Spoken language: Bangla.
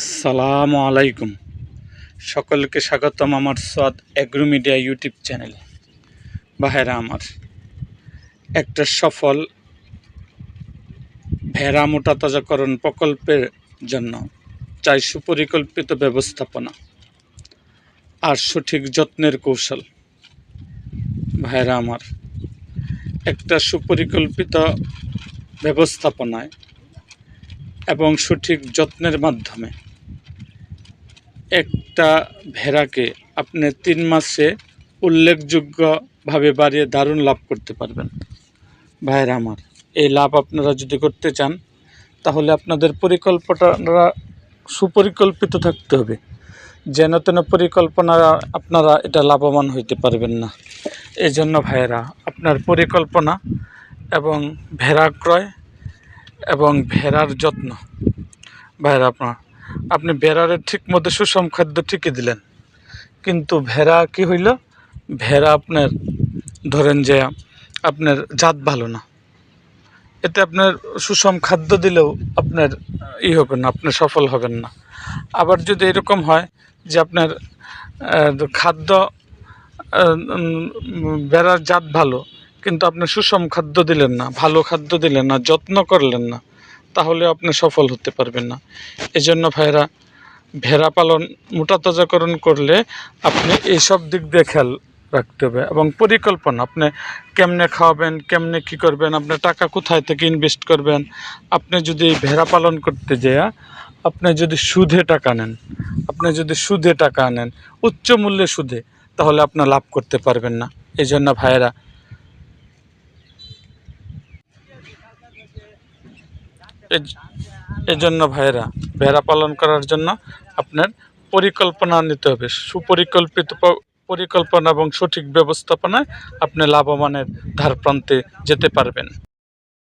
আসসালামু আলাইকুম। সকলকে স্বাগতম আমার সাদ অ্যাগ্রো মিডিয়া ইউটিউব চ্যানেলে। বাহেরা আমার, একটা সফল ভেড়া মোটা তাজাকরণ প্রকল্পের জন্য চাই সুপরিকল্পিত ব্যবস্থাপনা আর সঠিক যত্নের কৌশল। ভাইরা আমার, একটা সুপরিকল্পিত ব্যবস্থাপনায় এবং সঠিক যত্নের মাধ্যমে একটা ভেড়াকে আপনি তিন মাসে উল্লেখযোগ্যভাবে বাড়িয়ে দারুণ লাভ করতে পারবেন। ভাইরা আমার, এই লাভ আপনারা যদি করতে চান, তাহলে আপনাদের পরিকল্পনাটা সুপরিকল্পিত থাকতে হবে। যেন তেন পরিকল্পনা আপনারা এটা লাভবান হইতে পারবেন না। এই জন্য ভাইয়েরা, আপনার পরিকল্পনা এবং ভেড়া ক্রয় এবং ভেড়ার যত্ন। ভাইয়েরা আপনার আপনি ভেড়ারে ঠিক মতো সুষম খাদ্য ঠিকই দিলেন। কিন্তু ভেড়া কি হইল? ভেড়া আপনার, ধরেন যে আপনার জাত ভালো না। এতে আপনার সুষম খাদ্য দিলেও আপনার ই হবে না আপনি সফল হবেন না। আবার যদি এরকম হয় যে আপনার খাদ্য ভেড়ার জাত ভালো, কিন্তু আপনি সুষম খাদ্য দিলেন না, ভালো খাদ্য দিলেন না, যত্ন করলেন না তাহলে আপনি সফল হতে পারবেন না। এজন্য ভাইরা ভেড়া পালন মোটা তাজাকরণ করলে আপনি এইসব দিক দিয়ে খেয়াল রাখতে হবে এবং পরিকল্পনা, আপনি কেমনে খাওয়াবেন, কেমনে কি করবেন আপনি টাকা কোথায় থেকে ইনভেস্ট করবেন, আপনি যদি ভেড়া পালন করতে যেয়া, আপনি যদি সুদে টাকা নেন, আপনি যদি সুদে টাকা নেন, উচ্চ মূল্যে সুদে, তাহলে আপনি লাভ করতে পারবেন না। এই জন্য ভাইয়েরা এজন্য ভাইরা ভেড়া পালন করার জন্য আপনার পরিকল্পনা নিতে হবে। সুপরিকল্পিত পরিকল্পনা এবং সঠিক ব্যবস্থাপনায় আপনি লাভবানের ধার প্রান্তে যেতে পারবেন।